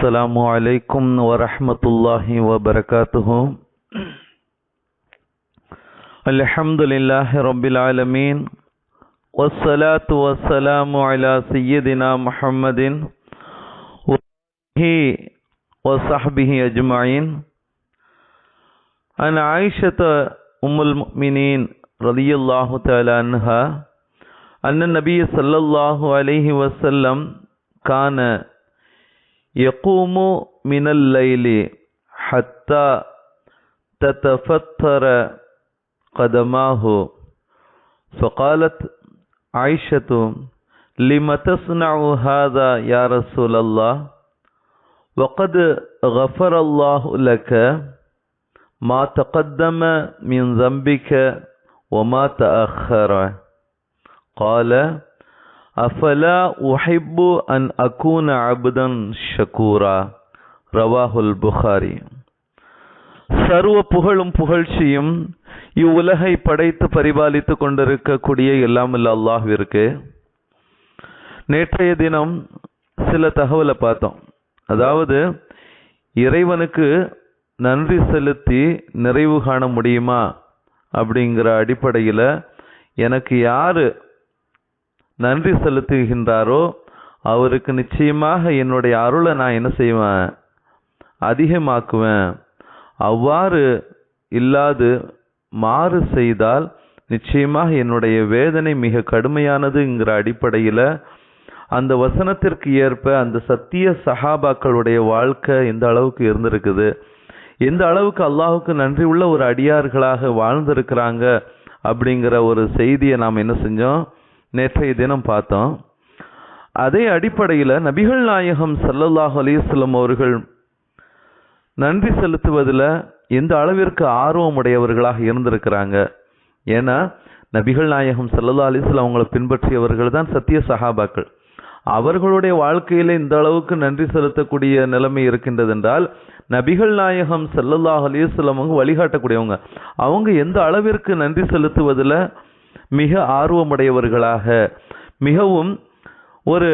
السلام عليكم ورحمة الله وبركاته. الحمد لله رب العالمين والصلاة والسلام على سيدنا محمد وصحبه أجمعين. عن عائشة أم المؤمنين رضي الله تعالى عنها أن النبي صلى الله عليه وسلم كان يقوم من الليل حتى تتفتر قدماه. فقالت عائشة لم تصنع هذا يا رسول الله؟ وقد غفر الله لك ما تقدم من ذنبك وما تأخر. قال அஃபலா உஹிப்பு an அகூன அபுதன் ஷக்கூரா ரவாஹுல் Bukhari. சர்வ புகழும் புகழ்ச்சியும் இவ்வுலகை படைத்து பரிபாலித்து கொண்டிருக்கக்கூடிய எல்லாம் இல்லை அல்லாஹ்விற்கு. நேற்றைய தினம் சில தகவலை பார்த்தோம். அதாவது இறைவனுக்கு நன்றி செலுத்தி நிறைவு காண முடியுமா? அப்படிங்கிற அடிப்படையில் எனக்கு யார் நன்றி செலுத்துகின்றாரோ அவருக்கு நிச்சயமாக என்னுடைய அருளை நான் என்ன செய்வேன்? அதிகமாக்குவேன். அவ்வாறு இல்லாது மாறு செய்தால் நிச்சயமாக என்னுடைய வேதனை மிக கடுமையானதுங்கிற அடிப்படையில் அந்த வசனத்திற்கு ஏற்ப அந்த சத்திய சஹாபாக்களுடைய வாழ்க்கை எந்த அளவுக்கு இருந்திருக்குது? எந்த அளவுக்கு அல்லாஹுக்கு நன்றி உள்ள ஒரு அடியார்களாக வாழ்ந்திருக்கிறாங்க? அப்படிங்கிற ஒரு செய்தியை நாம் என்ன செஞ்சோம்? நேற்றைய தினம் பார்த்தோம். அதே அடிப்படையில் நபிகள் நாயகம் சல்லல்லாஹ் அலிஸ்லம் அவர்கள் நன்றி செலுத்துவதில் எந்த அளவிற்கு ஆர்வம் உடையவர்களாக இருந்திருக்கிறாங்க. ஏன்னா நபிகள் நாயகம் சல்லல்லா அலிஸ்லாம் அவங்கள பின்பற்றியவர்கள் தான் சத்திய சஹாபாக்கள். அவர்களுடைய வாழ்க்கையில் இந்த அளவுக்கு நன்றி செலுத்தக்கூடிய நிலைமை இருக்கின்றது என்றால் நபிகள் நாயகம் சல்லல்லாஹ் அலிஸ்லாம் அவங்க வழிகாட்டக்கூடியவங்க. அவங்க எந்த அளவிற்கு நன்றி செலுத்துவதில் மிக ஆர்வமுடையவர்களாக மிகவும் ஒரு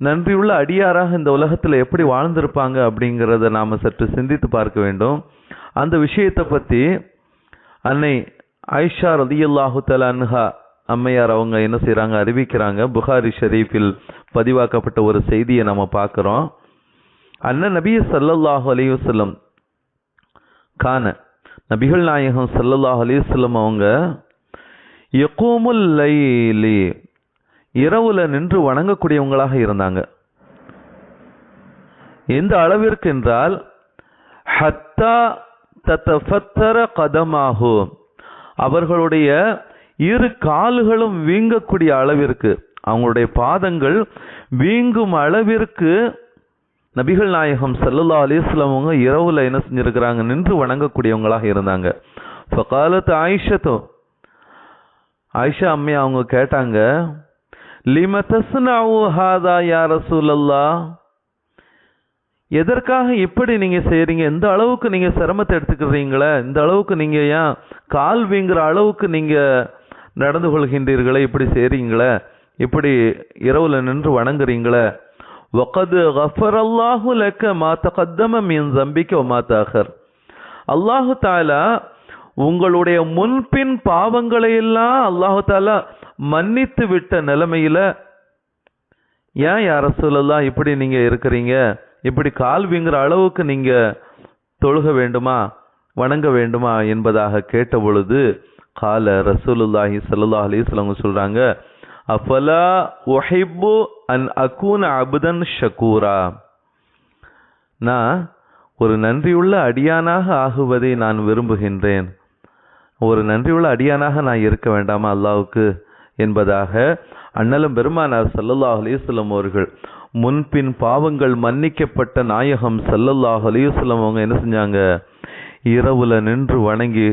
நன்றியுள்ள அடியாராக இந்த உலகத்தில் எப்படி வாழ்ந்திருப்பாங்க அப்படிங்கிறத நாம் சற்று சிந்தித்து பார்க்க வேண்டும். அந்த விஷயத்தை பற்றி அன்னை ஐஷா ரதியுல்லாஹு தலான்ஹா அம்மையார் அவங்க என்ன செய்கிறாங்க அறிவிக்கிறாங்க. புகாரி ஷெரீஃபில் பதிவாக்கப்பட்ட ஒரு செய்தியை நம்ம பார்க்குறோம். அண்ணன் நபி சல்லல்லாஹு அலையுசல்லம் கான நபிகள் நாயகம் சல்லல்லாஹு அலையுசல்லம் அவங்க யகூமுல் லைலி. இரவுல நின்று வணங்கக்கூடியவங்களாக இருந்தாங்க. எந்த அளவிற்கு என்றால் ஹத்தா தத்தஃபத்தர கதமாகு அவர்களுடைய இரு கால்களும் வீங்கக்கூடிய அளவிற்கு அவங்களுடைய பாதங்கள் வீங்கும் அளவிற்கு நபிகள் நாயகம் சல்லல்லா அலிஸ்லாம் இரவுல என்ன செஞ்சிருக்கிறாங்க? நின்று வணங்கக்கூடியவங்களாக இருந்தாங்க. ஃபகாலத்து ஆயிஷத்தோ ஆயிஷா அம்மையா அவங்க கேட்டாங்க லிம தஸ்னாவு ஹாதா யா ரசூலல்லா எதற்காக இப்படி நீங்கள் செய்கிறீங்க இந்த அளவுக்கு நீங்கள் சிரமத்தை எடுத்துக்கிறீங்களே? இந்த அளவுக்கு நீங்கள் ஏன் கால் வீங்குற அளவுக்கு நீங்கள் நடந்து கொள்கின்றீர்களே? இப்படி செய்கிறீங்களே இப்படி இரவில் நின்று வணங்குறீங்களே? வகது கஃபரல்லாஹு லக்க மாத்த கத்தம மீன் ஜம்பிக்க மாத்தாகர் அல்லாஹு தாலா உங்களுடைய முன்பின் பாவங்களை எல்லாம் அல்லாஹு தாலா மன்னித்து விட்ட நிலைமையில ஏன் யார சொல்லலாம் இப்படி நீங்க இருக்கிறீங்க? இப்படி கால்விங்கிற அளவுக்கு நீங்க தொழுக வேண்டுமா? வணங்க வேண்டுமா? என்பதாக கேட்ட பொழுது கால ரசூலுல்லாஹி சல்லா அலிஸ்லாம் சொல்றாங்க அஃபலா ஒஹிப்பு அன் அகூன் அபுதன் ஷக்கூரா நான் ஒரு நன்றியுள்ள அடியானாக ஆகுவதை நான் விரும்புகின்றேன். ஒரு நன்றியுள்ள அடியானாக நான் இருக்க வேண்டாமா அல்லாவுக்கு என்பதாக அண்ணலும் பெருமானார் சல்லல்லாஹ் அலிஸ்லம் அவர்கள் முன்பின் பாவங்கள் மன்னிக்கப்பட்ட நாயகம் சல்லல்லாஹ் அலிஸ்லம் அவங்க என்ன செஞ்சாங்க? இரவுல நின்று வணங்கி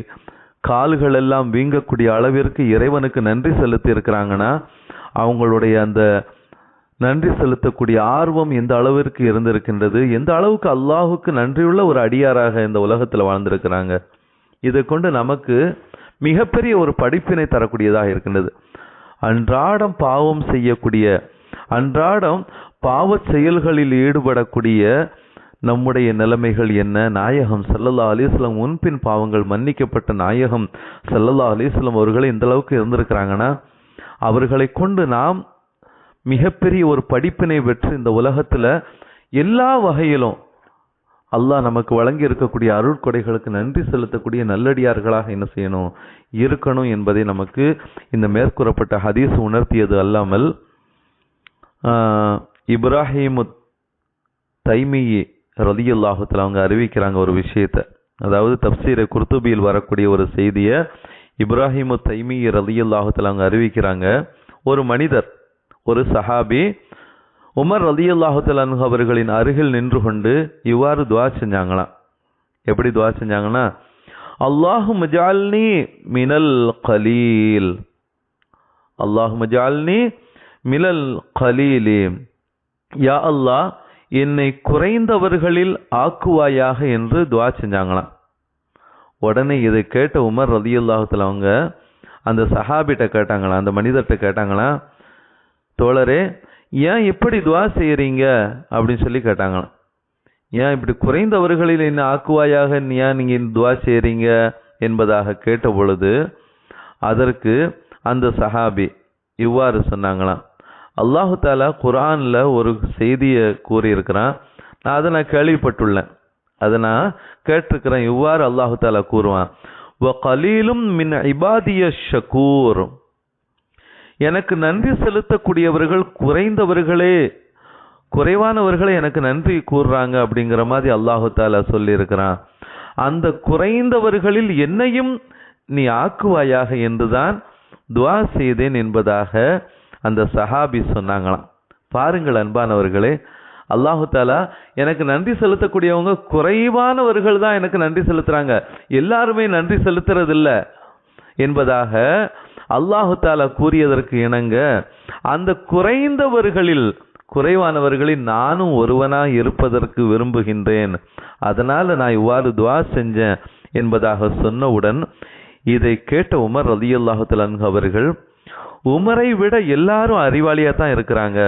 கால்கள் எல்லாம் வீங்கக்கூடிய அளவிற்கு இறைவனுக்கு நன்றி செலுத்தி இருக்கிறாங்கன்னா அவங்களுடைய அந்த நன்றி செலுத்தக்கூடிய ஆர்வம் எந்த அளவிற்கு இருந்திருக்கின்றது? எந்த அளவுக்கு அல்லாஹுக்கு நன்றியுள்ள ஒரு அடியாராக இந்த உலகத்தில் வாழ்ந்திருக்கிறாங்க? இதை கொண்டு நமக்கு மிகப்பெரிய ஒரு படிப்பினை தரக்கூடியதாக இருக்கின்றது. அன்றாடம் பாவம் செய்யக்கூடிய அன்றாடம் பாவச் செயல்களில் ஈடுபடக்கூடிய நம்முடைய நிலைமைகள் என்ன? நாயகம் சல்லல்லா அலிஸ்லாம் முன்பின் பாவங்கள் மன்னிக்கப்பட்ட நாயகம் சல்லல்லா அலிஸ்லாம் அவர்கள் இந்த அளவுக்கு இருந்திருக்கிறாங்கன்னா அவர்களை கொண்டு நாம் மிகப்பெரிய ஒரு படிப்பினை பெற்று இந்த உலகத்தில் எல்லா வகையிலும் அல்லாஹ் நமக்கு வழங்கி இருக்கக்கூடிய அருட்கொடைகளுக்கு நன்றி செலுத்தக்கூடிய நல்லடியார்களாக என்ன செய்யணும்? இருக்கணும் என்பதை நமக்கு இந்த மேற்கூறப்பட்ட ஹதீஸ் உணர்த்தியது அல்லாமல் இப்ராஹிமு இப்ராஹிம் தைமி ரதியுல்லாஹத்தில் அவங்க அறிவிக்கிறாங்க ஒரு விஷயத்த. அதாவது தப்சீரை குர்துபியில் வரக்கூடிய ஒரு செய்தியை இப்ராஹிம் தைமி ரதியுல்லாஹத்தில் அவங்க அறிவிக்கிறாங்க. ஒரு மனிதர் ஒரு சஹாபி உமர் ரதியுல்லாஹத்தில் அவர்களின் அருகில் நின்று கொண்டு இவ்வாறு துவா செஞ்சாங்களாம். எப்படி துவா செஞ்சாங்கன்னா அல்லாஹு மஜால்னி மினல் கலீல். அல்லாஹு மஜால்னி மினல் கலீலி. யா அல்லாஹ் என்னை குறைந்தவர்களில் ஆக்குவாயாக என்று துவா செஞ்சாங்களாம். உடனே இதை கேட்ட உமர் ரதியுல்லாஹத்தில் அவங்க அந்த சஹாபிட்ட கேட்டாங்களாம் அந்த மனிதர்கிட்ட கேட்டாங்களாம் தோழரே ஏன் இப்படி துவா செய்கிறீங்க அப்படின்னு சொல்லி கேட்டாங்களாம். ஏன் இப்படி குறைந்தவர்களில் என்ன ஆக்குவாயாக? ஏன் நீங்கள் துவா செய்கிறீங்க என்பதாக கேட்ட பொழுது அதற்கு அந்த சஹாபி இவ்வாறு சொன்னாங்களாம். அல்லாஹு தாலா குரானில் ஒரு செய்தியை கூறியிருக்கிறான். நான் அதை நான் கேள்விப்பட்டுள்ளேன். அதை நான் கேட்டிருக்கிறேன். இவ்வாறு அல்லாஹு தாலா கூறுவான். கலீலும் மின் இபாதிய ஷக்கூரும் எனக்கு நன்றி செலுத்தக்கூடியவர்கள் குறைந்தவர்களே. குறைவானவர்களே எனக்கு நன்றி கூறுறாங்க அப்படிங்கிற மாதிரி அல்லாஹு தாலா சொல்லியிருக்கிறான். அந்த குறைந்தவர்களில் என்னையும் நீ ஆக்குவாயாக என்றுதான் துவா செய்தேன் என்பதாக அந்த சஹாபி சொன்னாங்களாம். பாருங்கள் அன்பானவர்களே அல்லாஹு தாலா எனக்கு நன்றி செலுத்தக்கூடியவங்க குறைவானவர்கள் தான் எனக்கு நன்றி செலுத்துகிறாங்க எல்லாருமே நன்றி செலுத்துறதில்ல என்பதாக அல்லாஹு தாலா கூறியதற்கு இணங்க அந்த குறைந்தவர்களில் குறைவானவர்களில் நானும் ஒருவனாக இருப்பதற்கு விரும்புகின்றேன். அதனால் நான் இவ்வாறு துவா செஞ்சேன் என்பதாக சொன்னவுடன் இதை கேட்ட உமர் ரலியல்லாஹு அன்ஹு அவர்கள் உமரை விட எல்லாரும் அறிவாளியாக தான் இருக்கிறாங்க.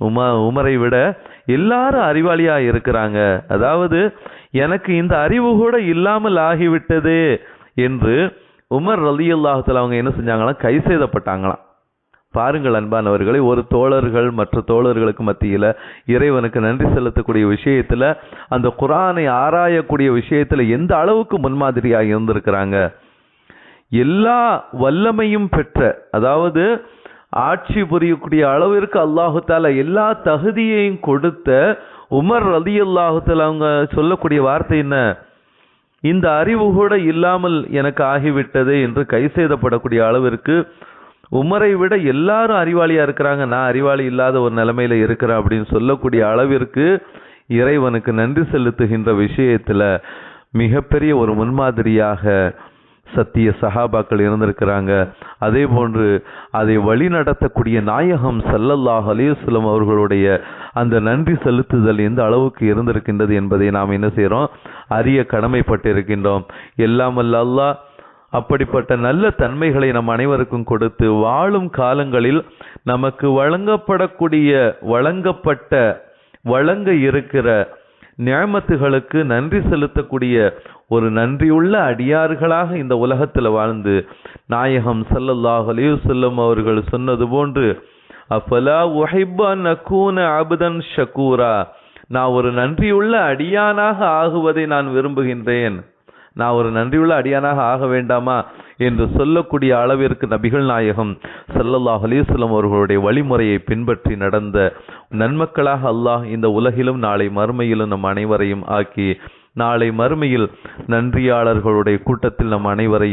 உமா உமரை விட எல்லாரும் அறிவாளியாக இருக்கிறாங்க. அதாவது எனக்கு இந்த அறிவு கூட இல்லாமல் ஆகிவிட்டது என்று உமர் ரலியல்லாஹு அவங்க என்ன செஞ்சாங்களாம் கை செய்தப்பட்டாங்களாம் பாருங்கள் அன்பானவர்களை ஒரு தோழர்கள் மற்ற தோழர்களுக்கு மத்தியில் இறைவனுக்கு நன்றி செலுத்தக்கூடிய விஷயத்தில் அந்த குரானை ஆராயக்கூடிய விஷயத்தில் எந்த அளவுக்கு முன்மாதிரியாக இருந்திருக்கிறாங்க? எல்லா வல்லமையும் பெற்ற அதாவது ஆட்சி புரியக்கூடிய அளவிற்கு அல்லாஹுத்தால எல்லா தகுதியையும் கொடுத்த உமர் ரதி அவங்க சொல்லக்கூடிய வார்த்தை என்ன? இந்த அறிவு கூட இல்லாமல் எனக்கு ஆகிவிட்டது என்று கை செய்தப்படக்கூடிய அளவிற்கு உமரை விட எல்லாரும் அறிவாளியாக இருக்கிறாங்க. நான் அறிவாளி இல்லாத ஒரு நிலைமையில் இருக்கிறேன் அப்படின்னு சொல்லக்கூடிய அளவிற்கு இறைவனுக்கு நன்றி செலுத்துகின்ற விஷயத்தில் மிகப்பெரிய ஒரு முன்மாதிரியாக சத்திய சஹாபாக்கள் இருந்திருக்கிறாங்க. அதே போன்று அதை வழி நடத்தக்கூடிய நாயகம் சல்லல்லாஹ் அலிஸ்லம் அவர்களுடைய அந்த நன்றி செலுத்துதல் எந்த அளவுக்கு இருந்திருக்கின்றது என்பதை நாம் என்ன செய்கிறோம் அறிய கடமைப்பட்டிருக்கின்றோம். எல்லாம் அல்லாஹ் அப்படிப்பட்ட நல்ல தன்மைகளை நம் அனைவருக்கும் கொடுத்து வாழும் காலங்களில் நமக்கு வழங்கப்படக்கூடிய வழங்கப்பட்ட வழங்க இருக்கிற நியமத்துகளுக்கு நன்றி செலுத்தக்கூடிய ஒரு நன்றியுள்ள அடியார்களாக இந்த உலகத்தில் வாழ்ந்து நாயகம் சல்லல்லாஹ் அலையுசல்லம் அவர்கள் சொன்னது போன்று அஃபலா உஹைபா நக்கூன அபுதன் ஷக்கூரா நான் ஒரு நன்றியுள்ள அடியானாக ஆகுவதை நான் விரும்புகின்றேன். நான் ஒரு நன்றியுள்ள அடியானாக ஆக வேண்டாமா? என்று சொல்லக்கூடிய அளவிற்கு நபிகள் நாயகம் சல்லல்லாஹ் அலிஸ்லம் அவர்களுடைய வழிமுறையை பின்பற்றி நடந்த நன்மக்களாக அல்லாஹ் இந்த உலகிலும் நாளை மறுமையிலும் நம் அனைவரையும் ஆக்கி நாளை மறுமையில் நன்றியாளர்களுடைய கூட்டத்தில் நம் அனைவரையும்